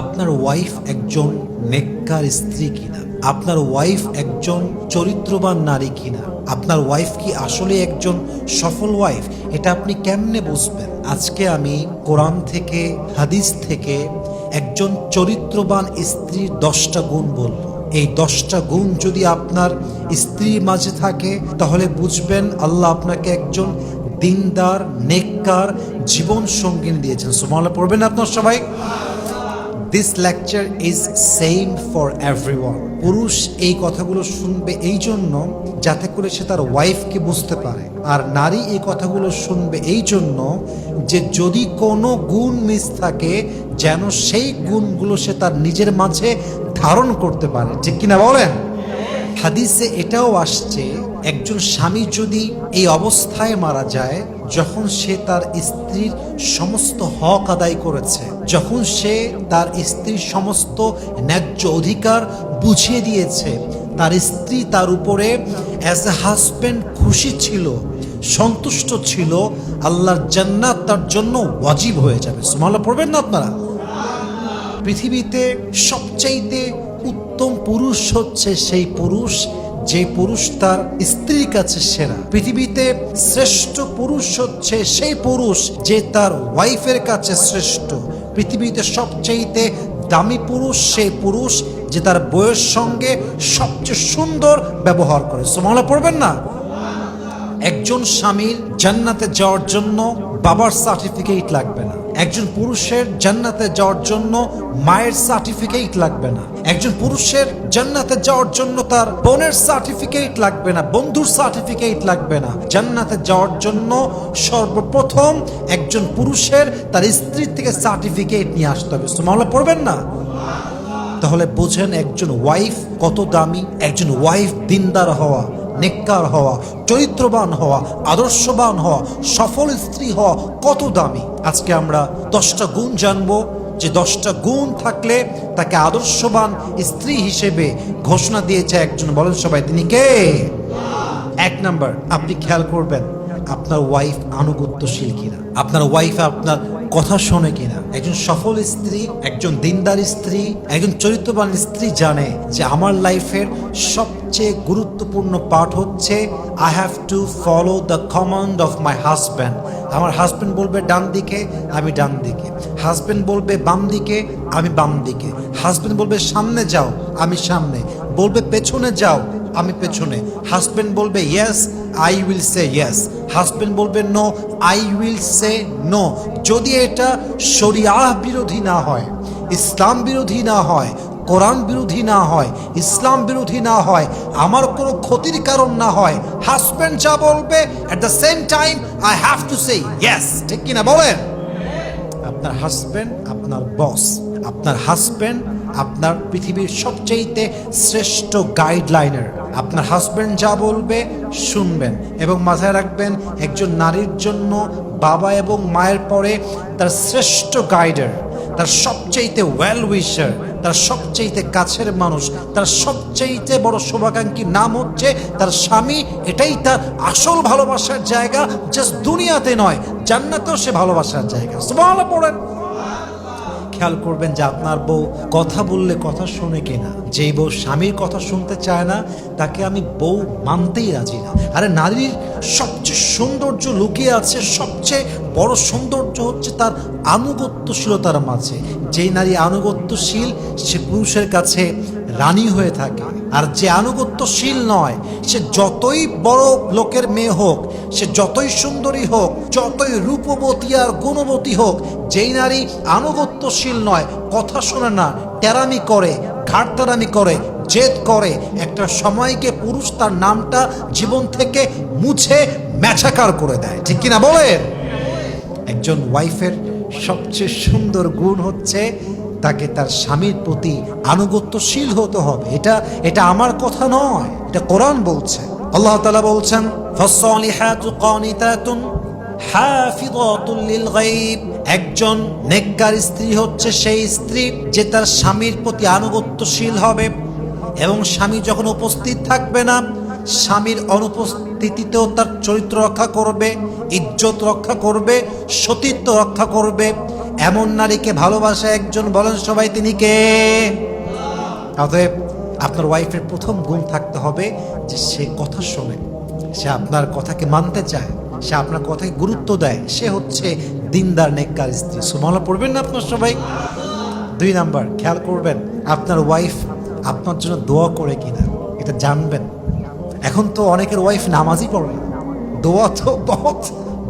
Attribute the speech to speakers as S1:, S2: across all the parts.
S1: আপনার ওয়াইফ একজন নেককার স্ত্রী কিনা? আপনার ওয়াইফ একজন চরিত্রবান নারী কিনা? আপনার ওয়াইফ কি আসলে একজন সফল ওয়াইফ এটা আপনি কেমনে বুঝবেন? আজকে আমি কোরআন থেকে, হাদিস থেকে একজন চরিত্রবান স্ত্রীর দশটা গুণ বলব। এই দশটা গুণ যদি আপনার স্ত্রীর মাঝে থাকে, তাহলে বুঝবেন আল্লাহ আপনাকে একজন দিনদার, নেককার জীবন সঙ্গিনী দিয়েছেন। সুমালা পড়বেন আপনার সবাই? This lecture is same for everyone পুরুষ এই কথাগুলো শুনবে এই জন্য যাতে করে সে তার ওয়াইফকে বুঝতে পারে। আর নারী এই কথাগুলো শুনবে এই জন্য যে যদি কোনো গুণ মিস থাকে, যেন সেই গুণগুলো সে তার নিজের মাঝে ধারণ করতে পারে। ঠিক কিনা বলেন? হাদিসে এটাও আসছে একজন স্বামী যদি এই অবস্থায় মারা যায়, যখন সে তার স্ত্রীর সমস্ত হক আদায় করেছে, যখন সে তার স্ত্রীর সমস্ত ন্যায্য অধিকার বুঝিয়ে দিয়েছে, তার স্ত্রী তার উপরে অ্যাজ এ হাজব্যান্ড খুশি ছিল, সন্তুষ্ট ছিল, আল্লাহর জান্নাত তার জন্য ওয়াজিব হয়ে যাবে। সুমাল্লাহ পড়বেন না আপনারা? পৃথিবীতে সবচাইতে উত্তম পুরুষ হচ্ছে সেই পুরুষ যে পুরুষ তার স্ত্রীর কাছে সেরা। পৃথিবীতে শ্রেষ্ঠ পুরুষ হচ্ছে সেই পুরুষ যে তার ওয়াইফের কাছে শ্রেষ্ঠ। পৃথিবীতে সবচাইতে দামি পুরুষ সেই পুরুষ যে তার বইয়ের সঙ্গে সবচেয়ে সুন্দর ব্যবহার করে। সোমালা পড়বেন না? একজন স্বামীর জান্নাতে যাওয়ার জন্য বাবার সার্টিফিকেট লাগবে একজন পুরুষের জান্নাতে যাওয়ার জন্য মায়ের সার্টিফিকেট লাগবে না। একজন পুরুষের জান্নাতে যাওয়ার জন্য তার বোনের সার্টিফিকেট লাগবে না, বন্ধুর সার্টিফিকেট লাগবে না। জান্নাতে যাওয়ার জন্য সর্বপ্রথম একজন পুরুষের তার স্ত্রীর থেকে সার্টিফিকেট নিয়ে আসতে হবে। সুমাওলা পড়বেন না? তাহলে বোঝেন একজন ওয়াইফ কত দামি, একজন ওয়াইফ দিনদার হওয়া। নেককার হওয়া, চরিত্রবান হওয়া, আদর্শবান হওয়া, সফল স্ত্রী হওয়া কত দামি। আজকে আমরা দশটা গুণ জানব। যে দশটা গুণ থাকলে তাকে আদর্শবান স্ত্রী হিসেবে ঘোষণা দিয়েছে একজন। বলেন সবাই, তিনি কে? এক নাম্বার, আপনি খেয়াল করবেন, আপনার ওয়াইফ আনুগত্যশীল কিনা। আপনার ওয়াইফ আপনার কথা শোনে কিনা। একজন সফল স্ত্রী, একজন দিনদার স্ত্রী, একজন চরিত্রবান স্ত্রী জানে যে আমার লাইফের সবচেয়ে গুরুত্বপূর্ণ পার্ট হচ্ছে I have to follow the command of my husband আমার হাজব্যান্ড বলবে, ডান দিকে, আমি ডান দিকে। হাজব্যান্ড বলবে, বাম দিকে, আমি বাম দিকে। হাজব্যান্ড বলবে, সামনে যাও, আমি সামনে। বলবে, পেছনে যাও, আমি পেছনে। হাজব্যান্ড বলবে yes I will say yes husband বলবে no I will say no যদি এটা শরিয়াহ বিরোধী না হয়, ইসলাম বিরোধী না হয় কোরআন বিরোধী না হয়, ইসলাম বিরোধী না হয়, আমার কোনো ক্ষতির কারণ না হয় হাজব্যান্ড যা বলবে at the same time I have to say yes ঠিক কিনা বলেন? আপনার হাজব্যান্ড আপনার বস আপনার হাজব্যান্ড আপনার পৃথিবীর সবচেয়ে শ্রেষ্ঠ গাইডলাইনার আপনার হাজব্যান্ড যা বলবে, শুনবেন এবং মাথায় রাখবেন, একজন নারীর জন্য বাবা এবং মায়ের পরে তার শ্রেষ্ঠ গাইডার তার সবচাইতে ওয়েল উইশার তার সবচেয়েতে কাছের মানুষ, তার সবচেয়েতে বড় শোভাকাঙ্ক্ষী নাম হচ্ছে তার স্বামী। এটাই তার আসল ভালোবাসার জায়গা, জাস্ট দুনিয়াতে নয়, জান্নাতেও সে ভালোবাসার জায়গা। সুবহানাল্লাহ পড়েন। খেয়াল করবেন যে আপনার বউ কথা বললে কথা শোনে কিনা। যেই বউ স্বামীর কথা শুনতে চায় না, তাকে আমি বউ মানতেই রাজি না। আরে নারীর সবচেয়ে সৌন্দর্য লুকিয়ে আছে, সবচেয়ে বড় সৌন্দর্য হচ্ছে তার আনুগত্যশীলতার মাঝে। যেই নারী আনুগত্যশীল, সে পুরুষের কাছে রানী হয়ে থাকে। আর যে আনুগত্যশীল নয়, সে যতই বড় লোকের মেয়ে হোক, সে যতই সুন্দরী হোক, যতই রূপবতী আর গুণবতী হোক, যেই নারী আনুগত্যশীল নয়, কথা শোনে না, টেরামি করে ঘাটতারামি করে, জেদ করে, একটা সময়কে পুরুষ তার নামটা জীবন থেকে মুছে ম্যাছাকার করে দেয়। ঠিক কিনা বলেন? একজন ওয়াইফের সবচেয়ে সুন্দর গুণ হচ্ছে তাকে তার স্বামীর প্রতি আনুগত্যশীল হতে হবে। এটা এটা আমার কথা নয়। এটা কোরআন বলছে। আল্লাহ তাআলা বলছেন একজন নেককার স্ত্রী হচ্ছে সেই স্ত্রী যে তার স্বামীর প্রতি আনুগত্যশীল হবে এবং স্বামী যখন উপস্থিত থাকবে না, স্বামীর অনুপস্থিতিতেও তার চরিত্র রক্ষা করবে, ইজ্জত রক্ষা করবে, সতীত্ব রক্ষা করবে। এমন নারীকে ভালোবাসে একজন বলেন সবাই, তিনি কে? অতএব আপনার ওয়াইফের প্রথম গুণ থাকতে হবে যে সে কথা শোনে, সে আপনার কথাকে মানতে চায়, সে আপনার কথাকে গুরুত্ব দেয়, সে হচ্ছে দিনদার, নেককার স্ত্রী। সুমালা পড়বেন না আপনার সবাই? দুই নাম্বার, খেয়াল করবেন, আপনার ওয়াইফ আপনার জন্য দোয়া করে কিনা, এটা জানবেন। এখন তো অনেকের ওয়াইফ নামাজই পড়ে না। দোয়া তো বহুত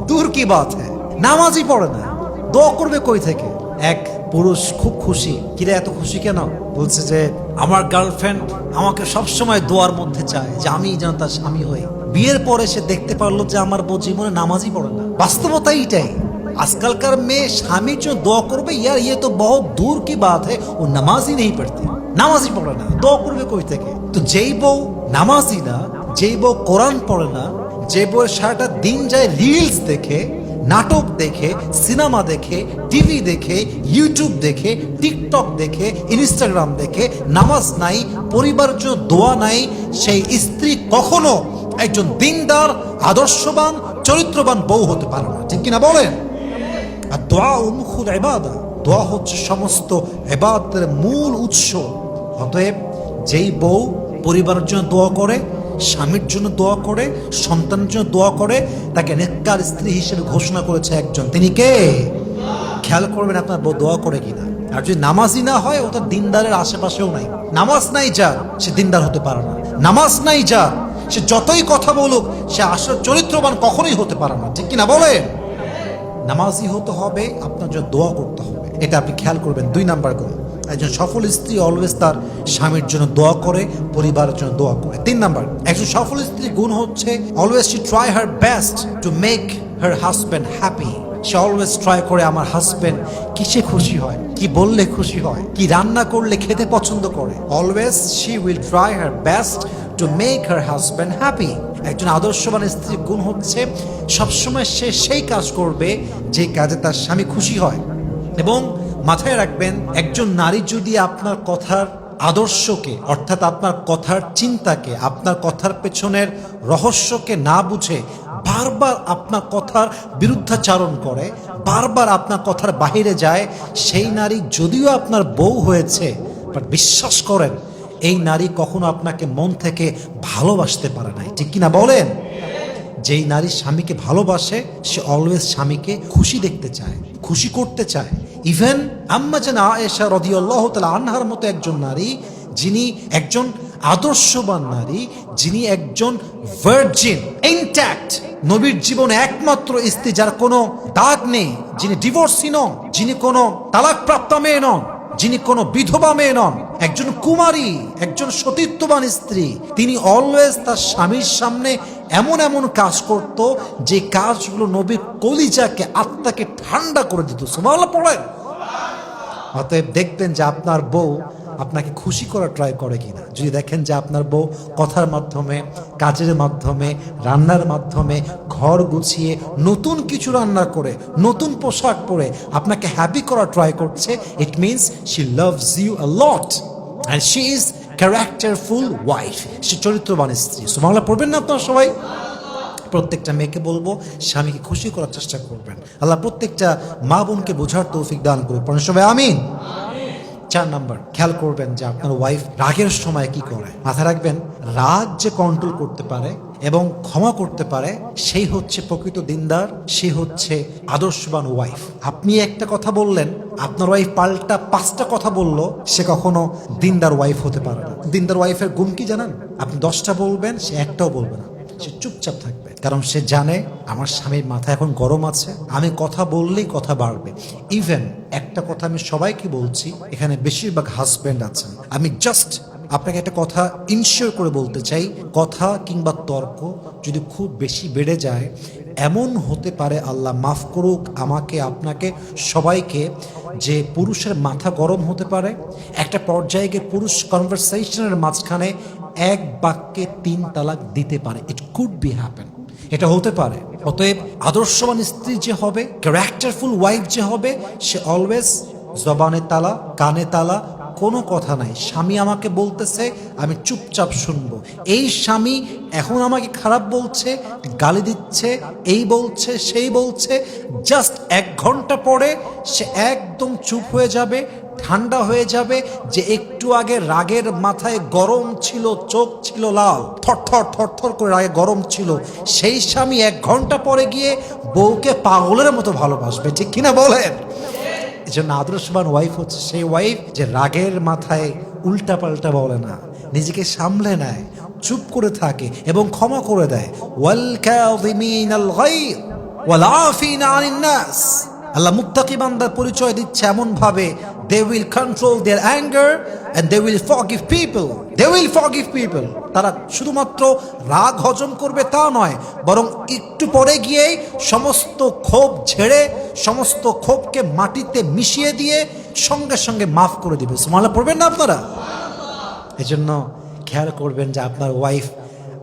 S1: দূর কি বাত হ্যাঁ নামাজই পড়ে না। দোয়া করবে কই থেকে এক পুরুষ খুব খুশি কিরে এত খুশি কেন বলছে যে আমার গার্লফ্রেন্ড আমাকে সবসময় দোয়ার মধ্যে চায় যে আমি যেন তার স্বামী হই বিয়ের পরে সে দেখতে পারলো যে আমার বউ জীবনে নামাজই পড়ে না বাস্তবতা এইটাই आजकल মেয়ে স্বামীর জন্য দোয়া করবে ইয়ার ইয়ে তো বহুত দূর কি বাত है ও নামাজই নেই পড়তে নামাজই পড়ে না দোয়া করবে কই থেকে তো যেই বউ নামাজই না যেই বউ কোরআন পড়ে না যে বউয়ের সারাটা দিন যায় রিলস দেখে নাটক দেখে, সিনেমা দেখে, টিভি দেখে, ইউটিউব দেখে, টিকটক দেখে, ইনস্টাগ্রাম দেখে, নামাজ নাই পরিবারের জন্য দোয়া নাই, সেই স্ত্রী কখনো একজন দিনদার, আদর্শবান, চরিত্রবান বউ হতে পারে না। ঠিক কিনা বলেন? আর দোয়া উন্মুখুল এবাদা দোয়া হচ্ছে সমস্ত এবাদের মূল উৎস। অতএব যেই বউ পরিবারের জন্য দোয়া করে স্বামীর জন্য দোয়া করে, সন্তানের জন্য দোয়া করে, তাকে নেককার স্ত্রী হিসেবে ঘোষণা করেছে একজন। তিনি কে? খেয়াল করবেন আপনার দোয়া করে কিনা। আর যদি নামাজই না হয়, ও তো দিনদারের আশেপাশেও নাই। নামাজ নাই যার, সে দিনদার হতে পারে না। নামাজ নাই যার, সে যতই কথা বলুক, সে আসল চরিত্রবান কখনোই হতে পারে না। ঠিক কিনা বলেন? নামাজি হতে হবে, আপনার জন্য দোয়া করতে হবে। এটা আপনি খেয়াল করবেন। দুই নাম্বার গুণ। একজন সফল স্ত্রী অলওয়েজ তার স্বামীর জন্য দোয়া করে, পরিবারের জন্য দোয়া করে। তিন নাম্বার, একজন সফল স্ত্রী গুণ হচ্ছে always she try her best to make her husband happy say always try করে আমার হাজব্যান্ড কিসে খুশি হয়, কি বললে খুশি হয়, কি রান্না করলে খেতে পছন্দ করে। Always she will try her best to make her husband happy একজন আদর্শবান স্ত্রীর গুণ হচ্ছে সবসময় সে সেই কাজ করবে যে কাজে তার স্বামী খুশি হয়। এবং মাথায় রাখবেন, একজন নারী যদি আপনার কথার আদর্শকে, অর্থাৎ আপনার কথার চিন্তাকে, আপনার কথার পেছনের রহস্যকে না বুঝে বারবার আপনার কথার বিরুদ্ধাচারণ করে, বারবার আপনার কথার বাহিরে যায়, সেই নারী যদিও আপনার বউ হয়েছে, বাট বিশ্বাস করেন, এই নারী কখনো আপনাকে মন থেকে ভালোবাসতে পারে নাই। ঠিক কিনা বলেন? যেই নারী স্বামীকে ভালোবাসে, সে অলওয়েজ স্বামীকে খুশি দেখতে চায়, খুশি করতে চায়। ইভেন আম্মা যেন আয়েশা রদিয়াল্লাহ তালা আনহার মতো একজন নারী, যিনি একজন আদর্শবান নারী, যিনি একজন ভার্জিন ইনট্যাক্ট নবীর জীবনে একমাত্র স্ত্রী যার কোনো দাগ নেই, যিনি ডিভোর্সি নন, যিনি কোনো তালাকপ্রাপ্ত মেয়ে নন, যিনি কোনো বিধবা মেয়ে নন, একজন কুমারী, একজন সতীত্ববান স্ত্রী, তিনি অলওয়েজ তার স্বামীর সামনে এমন এমন কাজ করত, যে কাজগুলো নবীর কলিজাকে, আত্মাকে ঠান্ডা করে দিত। সুমাল্লা পড়েন। অতএব দেখবেন যে আপনার বউ আপনাকে খুশি করার ট্রাই করে কিনা। যদি দেখেন যে আপনার বউ কথার মাধ্যমে, কাজের মাধ্যমে, রান্নার মাধ্যমে ঘর গুছিয়ে, নতুন কিছু রান্না করে, নতুন পোশাক পরে আপনাকে হ্যাপি করার ট্রাই করছে it means she loves you a lot and she is characterful wife সে চরিত্রবান স্ত্রী। সুমাংলা পড়বেন না আপনার সবাই? প্রত্যেকটা মেয়েকে বলব, স্বামীকে খুশি করার চেষ্টা করবেন। আল্লাহ প্রত্যেকটা মা বোনকে বোঝার তৌফিক দান করুক। পড়েন সবাই, আমিন। চার নাম্বার, খেয়াল করবেন যে আপনার ওয়াইফ রাগের সময় কি করে। মাথায় রাখবেন, রাগ যে কন্ট্রোল করতে পারে এবং ক্ষমা করতে পারে, সেই হচ্ছে প্রকৃত দিনদার, সে হচ্ছে আদর্শবান ওয়াইফ আপনি একটা কথা বললেন আপনার ওয়াইফ পাল্টা পাঁচটা কথা বলল, সে কখনো দিনদার ওয়াইফ হতে পারে না। দিনদার ওয়াইফের গুম কি জানান? আপনি দশটা বলবেন, সে একটাও বলবে না। সে চুপচাপ থাকবে। কারণ সে জানে আমার স্বামীর মাথা এখন গরম আছে, আমি কথা বললেই কথা বাড়বে। ইভেন একটা কথা আমি সবাইকে বলছি, এখানে বেশিরভাগ হাজব্যান্ড আছেন। আমি জাস্ট আপনাকে একটা কথা ইনশিওর করে বলতে চাই, কথা কিংবা তর্ক যদি খুব বেশি বেড়ে যায়, এমন হতে পারে আল্লাহ মাফ করুক, আমাকে, আপনাকে, সবাইকে যে পুরুষের মাথা গরম হতে পারে, একটা পর্যায়ে গিয়ে পুরুষ কনভারসেশনের মাঝখানে এক বাক্যে তিন তালাক দিতে পারে। ইট কুড বি হ্যাপেন এটা হতে পারে। অতএব আদর্শবান স্ত্রী যে হবে ক্যারেক্টারফুল ওয়াইফ যে হবে, সে অলওয়েজ জবানে তালা, কানে তালা কোনো কথা নাই। স্বামী আমাকে বলতেছে, আমি চুপচাপ শুনব। এই স্বামী এখন আমাকে খারাপ বলছে, গালি দিচ্ছে, এই বলছে, সেই বলছে। জাস্ট এক ঘণ্টা পরে সে একদম চুপ হয়ে যাবে, ঠান্ডা হয়ে যাবে, যে একটু আগে রাগের মাথায় গরম ছিল, চোখ ছিল লাল, থরথর থরথর করে রাগে গরম ছিল। সেই স্বামী এক ঘণ্টা পরে গিয়ে বউকে পাগলের মতো ভালোবাসবে, ঠিক কিনা বলেন? জন্য আদর্শবান ওয়াইফ হচ্ছে সেই ওয়াইফ যে রাগের মাথায় উল্টা পাল্টা বলে না, নিজেকে সামলে নেয়, চুপ করে থাকে এবং ক্ষমা করে দেয়। ওয়াল আল্লাহ মুত্তাকি বান্দার পরিচয় দিচ্ছে এমন they will control their anger and they will forgive people they will forgive people তারা শুধুমাত্র রাগ হজম করবে তা নয়, বরং একটু পরে গিয়েই সমস্ত ক্ষোভ ঝেড়ে, সমস্ত ক্ষোভকে মাটিতে মিশিয়ে দিয়ে সঙ্গে সঙ্গে মাফ করে দিবে। সুমালা পড়বেন না আপনারা? এজন্য খেয়াল করবেন যে আপনার ওয়াইফ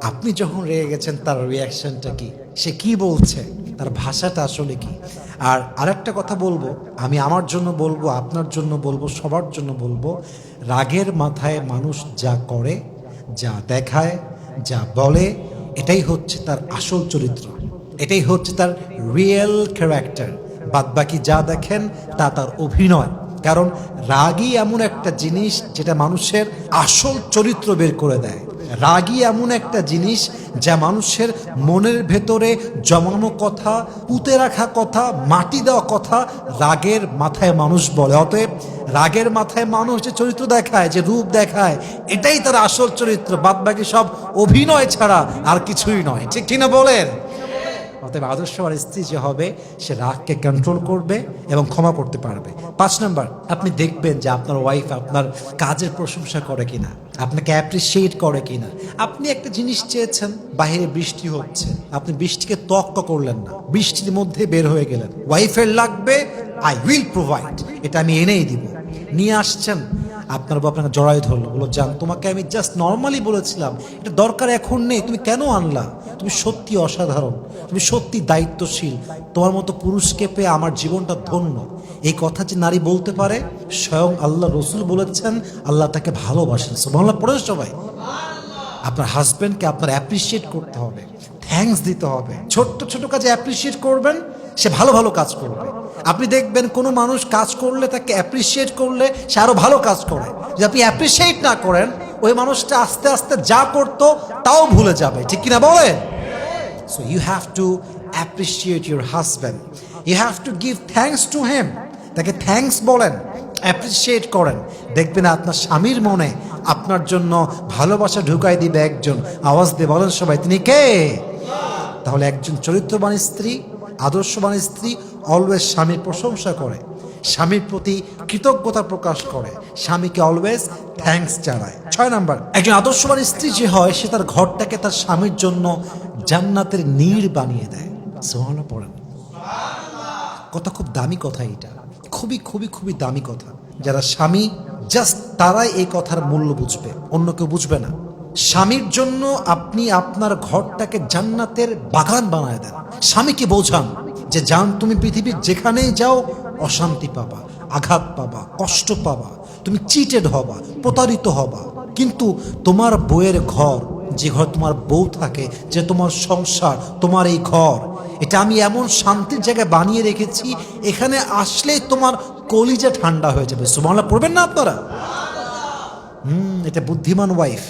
S1: আপনি যখন রেগে গেছেন, তার রিয়াকশনটা কি? সে কি বলছে? তার ভাষাটা আসলে কি? আর আরেকটা কথা বলব, আমি আমার জন্য বলব, আপনার জন্য বলব, সবার জন্য বলব, রাগের মাথায় মানুষ যা করে, যা দেখায়, যা বলে, এটাই হচ্ছে তার আসল চরিত্র। এটাই হচ্ছে তার রিয়েল ক্যারেক্টার বাদবাকি যা দেখেন, তা তার অভিনয়। কারণ রাগই এমন একটা জিনিস যেটা মানুষের আসল চরিত্র বের করে দেয়। রাগই এমন একটা জিনিস যা মানুষের মনের ভেতরে জমানো কথা, পুঁতে রাখা কথা, মাটি দেওয়া কথা রাগের মাথায় মানুষ বলে। অতএব রাগের মাথায় মানুষ যে চরিত্র দেখায়, যে রূপ দেখায়, এটাই তার আসল চরিত্র। বাদবাকি সব অভিনয় ছাড়া আর কিছুই নয়। ঠিক কিনা বলেন? অতএব আদর্শ আর স্ত্রী যে হবে, সে রাগকে কন্ট্রোল করবে এবং ক্ষমা করতে পারবে। পাঁচ নম্বর, আপনি দেখবেন যে আপনার ওয়াইফ আপনার কাজের প্রশংসা করে কিনা, আপনাকে অ্যাপ্রিসিয়েট করে কিনা। আপনি একটা জিনিস চেয়েছেন বাইরে বৃষ্টি হচ্ছে, আপনি বৃষ্টিকে তক্ক করলেন না, বৃষ্টির মধ্যে বের হয়ে গেলেন। ওয়াইফের লাগবে আই উইল প্রোভাইড এটা আমি এনেই দিব। নিয়ে আসছেন আপনার বাবা আপনাকে জড়াই ধরলো। বলো জান তোমাকে আমি জাস্ট নর্মালি বলেছিলাম। এটা দরকার এখন নেই। তুমি কেন আনলা? তুমি সত্যি অসাধারণ। তুমি সত্যি দায়িত্বশীল। তোমার মতো পুরুষকে পেয়ে আমার জীবনটা ধন্য। এই কথা যে নারী বলতে পারে, স্বয়ং আল্লাহ রসুল বলেছেন, আল্লাহ তাকে ভালোবাসেন। বাংলা পড়ে সবাই। আপনার হাজব্যান্ডকে আপনার অ্যাপ্রিসিয়েট করতে হবে। থ্যাঙ্কস দিতে হবে। ছোট্ট, ছোট কাজে অ্যাপ্রিসিয়েট করবেন। সে ভালো ভালো কাজ করবে। আপনি দেখবেন কোনো মানুষ কাজ করলে তাকে অ্যাপ্রিসিয়েট করলে সে আরও ভালো কাজ করে। যদি আপনি অ্যাপ্রিসিয়েট না করেন, ওই মানুষটা আস্তে আস্তে যা করতো তাও ভুলে যাবে। ঠিক কিনা বলে so you have to appreciate your husband you have to give thanks to him তাকে থ্যাংকস বলেন অ্যাপ্রিসিয়েট করেন। দেখবেন আপনার স্বামীর মনে আপনার জন্য ভালোবাসা ঢুকাই দিবে একজন। আওয়াজ দিয়ে বলেন সবাই, তিনি কে? তাহলে একজন চরিত্রবান স্ত্রী আদর্শবান স্ত্রী অলওয়েজ স্বামীর প্রশংসা করে, স্বামীর প্রতি কৃতজ্ঞতা প্রকাশ করে, স্বামীকে অলওয়েজ থ্যাঙ্কস জানায়। ছয় নাম্বার, একজন আদর্শবান স্ত্রী যে হয়, সে তার ঘরটাকে তার স্বামীর জন্য জান্নাতের নীড় বানিয়ে দেয়। সোহানা পড়েন। কথা খুব দামি কথা এটা। খুবই খুবই খুবই দামি কথা। যারা স্বামী জাস্ট তারাই এই কথার মূল্য বুঝবে, অন্য কেউ বুঝবে না। স্বামীর জন্য আপনি আপনার ঘরটাকে জান্নাতের বাগান বানায় দেন। স্বামীকে বোঝান যে, জান, তুমি পৃথিবীর যেখানেই যাও, অশান্তি পাবা, আঘাত পাবা, কষ্ট পাবা, তুমি চিটেড হবা, প্রতারিত হবা। কিন্তু তোমার বইয়ের ঘর, যে ঘর তোমার বউ থাকে, যে তোমার সংসার, তোমার এই ঘর, এটা আমি এমন শান্তির জায়গায় বানিয়ে রেখেছি, এখানে আসলেই তোমার কলিজা ঠান্ডা হয়ে যাবে। সুমালা পড়বেন না আপনারা? হুম, এটা বুদ্ধিমান ওয়াইফ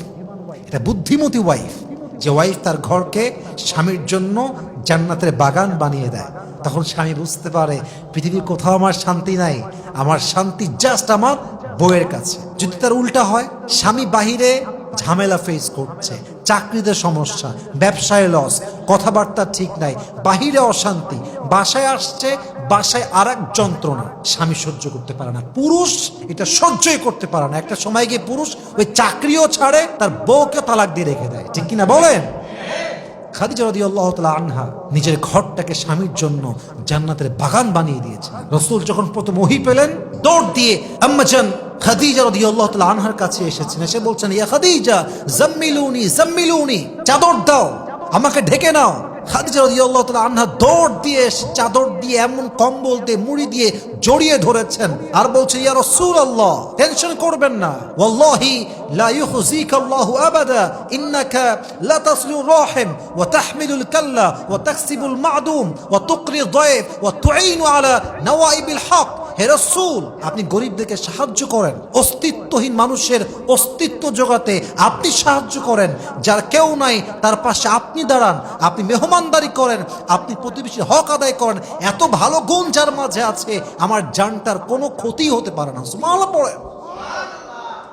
S1: এটা বুদ্ধিমতী ওয়াইফ যে ওয়াইফ তার ঘরকে স্বামীর জন্য জান্নাতের বাগান বানিয়ে দেয়। তখন স্বামী বুঝতে পারে, পৃথিবীর কোথাও আমার শান্তি নাই। আমার শান্তি জাস্ট আমার বউয়ের কাছে। যদি তার উল্টা হয়, স্বামী বাহিরে ঝামেলা ফেস করছে। চাকরিতে সমস্যা, ব্যবসায় লস কথাবার্তা ঠিক নাই, বাহিরে অশান্তি, বাসায় আসছে, বাসায় আর এক যন্ত্রণা। স্বামী সহ্য করতে পারে না। পুরুষ এটা সহ্যই করতে পারে না। একটা সময় গিয়ে পুরুষ ওই চাকরিও ছাড়ে, তার বউকে তালাক দিয়ে রেখে দেয়। ঠিক কিনা বলেন? আল্লাহ আনহা নিজের ঘরটাকে স্বামীর জন্য জান্নাতের বাগান বানিয়ে দিয়েছে। রসুল যখন প্রথম ওহি পেলেন, দৌড় দিয়ে আম্মাজান খাদিজা রদি আল্লাহ আনহার কাছে এসেছেন। এসে বলছেন, ইয়া খাদিজা, জাম্মিলুনি জাম্মিলুনি, চাদর দাও, আমাকে ঢেকে নাও। খাদিজা রাদিয়াল্লাহু তাআলা আনহা দৌড় দিয়ে চাদর দিয়ে এমন কম্বল দিয়ে, মুড়ি দিয়ে জড়িয়ে ধরেছেন। আর বলছে, ইয়া রাসূলুল্লাহ, টেনশন করবেন না। ওয়াল্লাহি লা ইউখজিকাল্লাহু আবাদা, ইন্নাকা লা তাসলু রাহিম, ওয়া তাহমিলুল কাল্লা, ওয়া তাকসিবুল মা'দুম, ওয়া তুকরি দায়ফ, ওয়া তুঈনু আলা নওয়াইবিল হক। হে রসুল, আপনি গরিবদেরকে সাহায্য করেন। অস্তিত্বহীন মানুষের অস্তিত্ব জোগাতে আপনি সাহায্য করেন। যার কেউ নাই, তার পাশে আপনি দাঁড়ান, আপনি মেহমানদারি করেন, আপনি প্রতিবেশীর হক আদায় করেন। এত ভালো গুণ যার মাঝে আছে, আমার জানটার কোনো ক্ষতি হতে পারে না। সুমালা পড়ে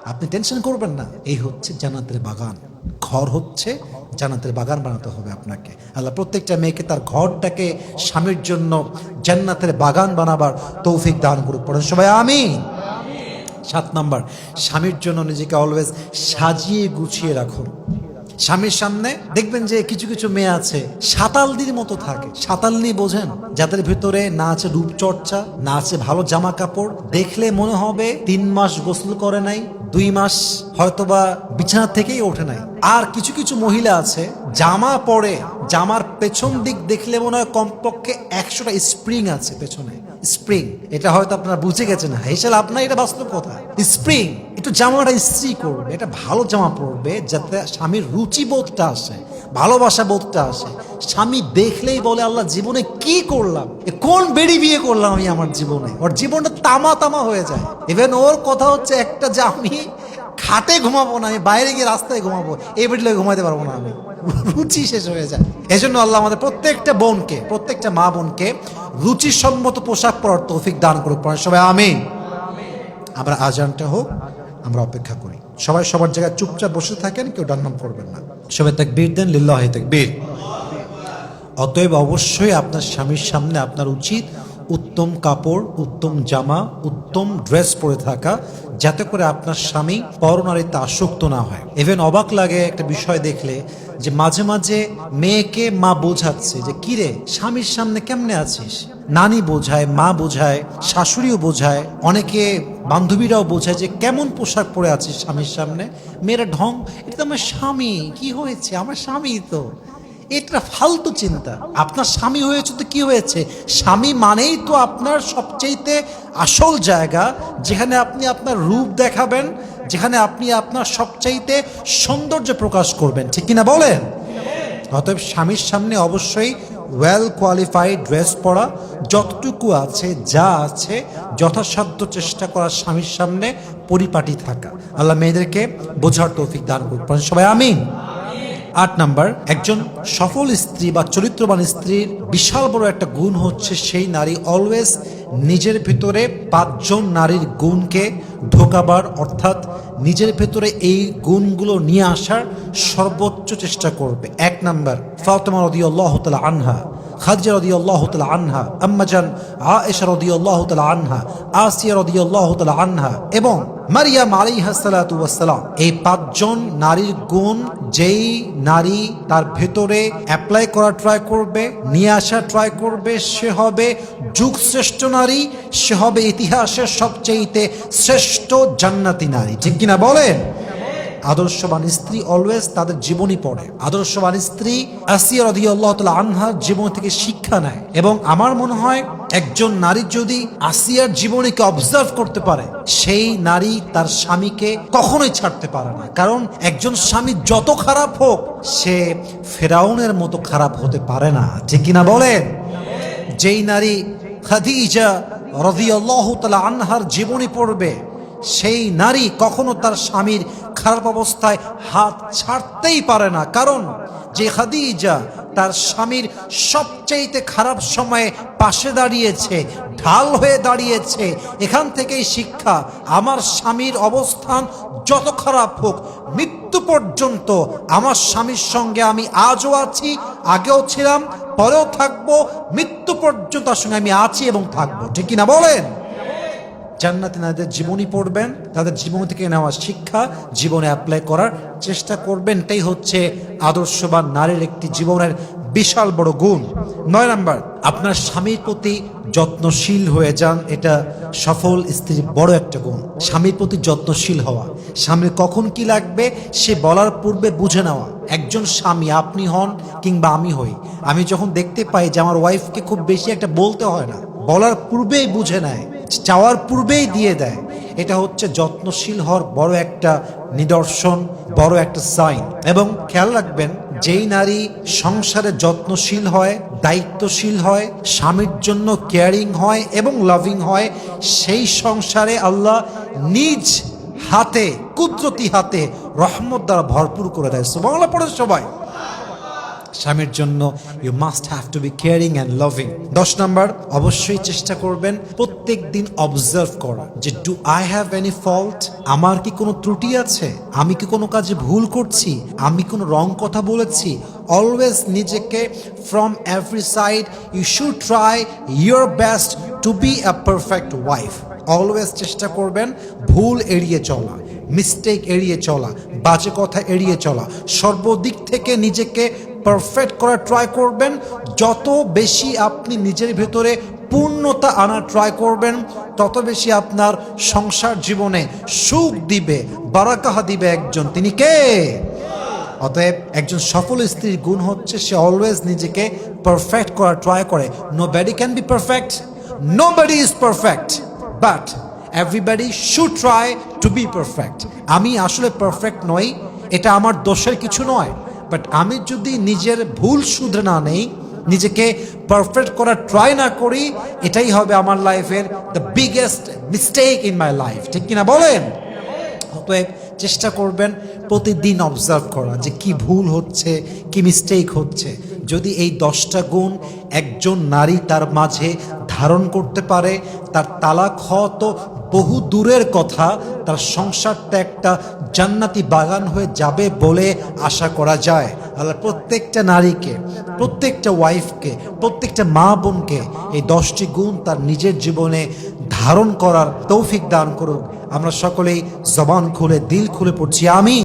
S1: আপনি টেনশন করবেন না। এই হচ্ছে জান্নাতের বাগান। ঘর হচ্ছে, জান্নাতের বাগান বানাতে হবে আপনাকে। আল্লাহ প্রত্যেকটা মেয়েকে তার ঘরটাকে স্বামীর জন্য জান্নাতের বাগান বানাবার তৌফিক দান করুক। পড়েন সবাই আমি সাত নাম্বার, স্বামীর জন্য নিজেকে অলওয়েজ সাজিয়ে গুছিয়ে রাখুন। স্বামীর সামনে দেখবেন যে কিছু কিছু মেয়ে আছে, সাতালদির মতো থাকে। সাতালনি বোঝেন, যাদের ভিতরে না আছে রূপচর্চা, না আছে ভালো জামা কাপড়, দেখলে মনে হবে তিন মাস গোসল করে নাই দুই মাস হয়তোবা বিছানা থেকেই ওঠে নাই। আর কিছু কিছু মহিলা আছে, জামা পরে, জামার পেছন দিক দেখলে মনে হয় কমপক্ষে একশোটা স্প্রিং আছে পেছনে। স্প্রিং। এটা হয়তো আপনারা বুঝে গেছেন হেসেল আপনার এটা বাস্তব কথা। স্প্রিং, একটু জামাটা ইস্ত্রি করবে। এটা ভালো জামা পরবে, যাতে স্বামীর রুচিবোধটা আসে ভালোবাসা বোধটা আসে। স্বামী দেখলেই বলে, আল্লাহ, জীবনে কি করলাম? কোন বেড়ি বিয়ে করলাম আমি আমার জীবনে? ওর জীবনটা তামা তামা হয়ে যায়। ইভেন ওর কথা হচ্ছে, একটা যে আমি খাটে ঘুমাবো না, আমি বাইরে গিয়ে রাস্তায় ঘুমাবো, এই বেডলে ঘুমাতে পারব না আমি। রুচি শেষ হয়ে যায়। এজন্য আল্লাহ আমাদের প্রত্যেকটা বোনকে, প্রত্যেকটা মা বোনকে রুচিসম্মত পোশাক পরার তৌফিক দান করুক। সবাই আমি আমরা আজানটা হোক, আমরা অপেক্ষা করি। সবাই সবার জায়গায় চুপচাপ বসে থাকেন, কেউ ডান্নাম করবেন না। সবাই তাকবীর দেন, লিল্লাহি তাকবীর। অতএব অবশ্যই আপনার স্বামীর সামনে আপনার উচিত উত্তম কাপড়, উত্তম জামা, উত্তম ড্রেস পরে থাকা, যাতে করে আপনার স্বামী পরনারীতে আসক্ত না হয়। ইভেন অবাক লাগে একটা বিষয় দেখলে যে মাঝে মাঝে মেয়েকে মা বোঝাচ্ছে যে কিরে স্বামীর সামনে কেমনে আছিস? নানি বোঝায়, মা বোঝায়, শাশুড়িও বোঝায়, অনেকে বান্ধবীরাও বোঝায় যে, কেমন পোশাক পরে আছিস স্বামীর সামনে? মেয়েরা, ঢং, এটা তো আমার স্বামী, কি হয়েছে? আমার স্বামী তো। এটা ফালতু চিন্তা। আপনার স্বামী হয়েছে তো কি হয়েছে? স্বামী মানেই তো আপনার সবচেয়েতে আসল জায়গা, যেখানে আপনি আপনার রূপ দেখাবেন, যেখানে আপনি আপনার সবচাইতে সৌন্দর্য প্রকাশ করবেন। ঠিক কিনা বলেন? অতএব স্বামীর সামনে অবশ্যই ওয়েল কোয়ালিফাইড ড্রেস পরা, যতটুকু আছে, যা আছে, যথাসাধ্য চেষ্টা করা স্বামীর সামনে পরিপাটি থাকা। আল্লাহ মেয়েদেরকে বোঝার তৌফিক দান করবেন সবাই, আমিন। আট নাম্বার, একজন সফল স্ত্রী বা চরিত্রবান স্ত্রীর বিশাল বড় একটা গুণ হচ্ছে সেই নারী অলওয়েজ নিজের ভেতরে পাঁচজন নারীর গুণকে ঢোকাবার, অর্থাৎ নিজের ভেতরে এই গুণগুলো নিয়ে আসার সর্বোচ্চ চেষ্টা করবে। এক নাম্বার, ফাতেমা রদিয়াল্লাহু তালা আনহা। খাদিজা রদিয়াল্লাহু তাআলা আনহা আম্মাজান আয়েশা রদিয়াল্লাহু তাআলা আনহা, আসিয়া রদিয়াল্লাহু তাআলা আনহা এবং মারিয়াম আলাইহা সালাতু এই পাঁচজন নারীর গুণ যেই নারী তার ভেতরে অ্যাপ্লাই করা ট্রাই করবে, নিয়ে আসা ট্রাই করবে, সে হবে যুগ শ্রেষ্ঠ নারী, সে হবে ইতিহাসের সবচেয়েতে শ্রেষ্ঠ জান্নাতি নারী। ঠিক কিনা বলেন? আদর্শবান স্ত্রী অলওয়েজ তাদের জীবনী পড়ে। আদর্শবান স্ত্রী আসিয়া রদি আল্লাহ তালা আনহার জীবন থেকে শিক্ষা নেয় এবং আমার মনে হয় একজন নারী যদি আসিয়ার জীবনীকে অবজার্ভ করতে পারে, সেই নারী তার স্বামীকে কখনোই ছাড়তে পারে না। কারণ একজন স্বামী যত খারাপ হোক, সে ফেরাউনের মতো খারাপ হতে পারে না। ঠিক কিনা বলেন? যেই নারী খাদিজা রদিয়াল্লাহু তালা আনহার জীবনী পড়বে সেই নারী কখনো তার স্বামীর খারাপ অবস্থায় হাত ছাড়তেই পারে না। কারণ যে খাদিজা তার স্বামীর সবচেয়েতে খারাপ সময়ে পাশে দাঁড়িয়েছে, ঢাল হয়ে দাঁড়িয়েছে। এখান থেকেই শিক্ষা, আমার স্বামীর অবস্থান যত খারাপ হোক, মৃত্যু পর্যন্ত আমার স্বামীর সঙ্গে আমি আজও আছি, আগেও ছিলাম, পরেও থাকব, মৃত্যু পর্যন্ত সঙ্গে আমি আছি এবং থাকব। ঠিক কিনা বলেন? জান্নাতে নারীদের জীবনী পড়বেন, তাদের জীবন থেকে নেওয়া শিক্ষা জীবনে অ্যাপ্লাই করার চেষ্টা করবেন। এটাই হচ্ছে আদর্শ বা নারীর একটি জীবনের বিশাল বড় গুণ। নয় নাম্বার, আপনার স্বামীর প্রতি যত্নশীল হয়ে যান, এটা সফল স্ত্রীর বড় একটা গুণ। স্বামীর প্রতি যত্নশীল হওয়া। স্বামীর কখন কি লাগবে, সে বলার পূর্বে বুঝে নেওয়া। একজন স্বামী, আপনি হন কিংবা আমি হই। আমি যখন দেখতে পাই যে আমার ওয়াইফকে খুব বেশি একটা বলতে হয় না, বলার পূর্বেই বুঝে নেয়। চাওয়ার পূর্বেই দিয়ে দেয়। এটা হচ্ছে যত্নশীল হওয়ার বড় একটা নিদর্শন, বড় একটা সাইন এবং খেয়াল রাখবেন, যেই নারী সংসারে যত্নশীল হয়, দায়িত্বশীল হয়, স্বামীর জন্য কেয়ারিং হয় এবং লাভিং হয়, সেই সংসারে আল্লাহ নিজ হাতে, কুদরতি হাতে রহমত দ্বারা ভরপুর করে দেয়। বাংলা পড়ে সবাই। স্বামীর জন্য you must have to be caring and loving দশ নাম্বার, অবশ্যই চেষ্টা করবেন প্রত্যেক দিন অবজার্ভ করা যে do I have any fault আমার কি কোনো ত্রুটি আছে? আমি কি কোনো কাজে ভুল করছি? আমি কোনো রং কথা বলেছি? অলওয়েজ নিজেকে from every side you should try your best to be a perfect wife always চেষ্টা করবেন ভুল এড়িয়ে চলা মিস্টেক এড়িয়ে চলা, বাজে কথা এড়িয়ে চলা, সর্বদিক থেকে নিজেকে পারফেক্ট করার ট্রাই করবেন। যত বেশি আপনি নিজের ভেতরে পূর্ণতা আনার ট্রাই করবেন, তত বেশি আপনার সংসার জীবনে সুখ দিবে, বারাকাহা দিবে একজন। তিনি কে? অতএব একজন সফল স্ত্রীর গুণ হচ্ছে সে অলওয়েজ নিজেকে পারফেক্ট করার ট্রাই করে। Nobody can be perfect nobody is perfect but everybody should try to be perfect আমি আসলে পারফেক্ট নই, এটা আমার দোষের কিছু নয়। বাট আমি যদি নিজের ভুল শুধরে না নেই, নিজেকে পারফেক্ট করার ট্রাই না করি, এটাই হবে আমার লাইফের the biggest mistake in my life ঠিক কিনা বলেন? অতএব চেষ্টা করবেন প্রতিদিন অবজার্ভ করা যে কি ভুল হচ্ছে, কি মিস্টেক হচ্ছে। যদি এই দশটা গুণ একজন নারী তার মাঝে ধারণ করতে পারে, তার তালাক হওয়া তো বহু দূরের কথা, তার সংসারটা একটা জান্নাতি বাগান হয়ে যাবে বলে আশা করা যায়। আল্লাহ প্রত্যেকটা নারীকে, প্রত্যেকটা ওয়াইফকে, প্রত্যেকটা মা বোনকে এই দশটি গুণ তার নিজের জীবনে ধারণ করার তৌফিক দান করুক। আমরা সকলেই জবান খুলে, দিল খুলে পড়ছি আমি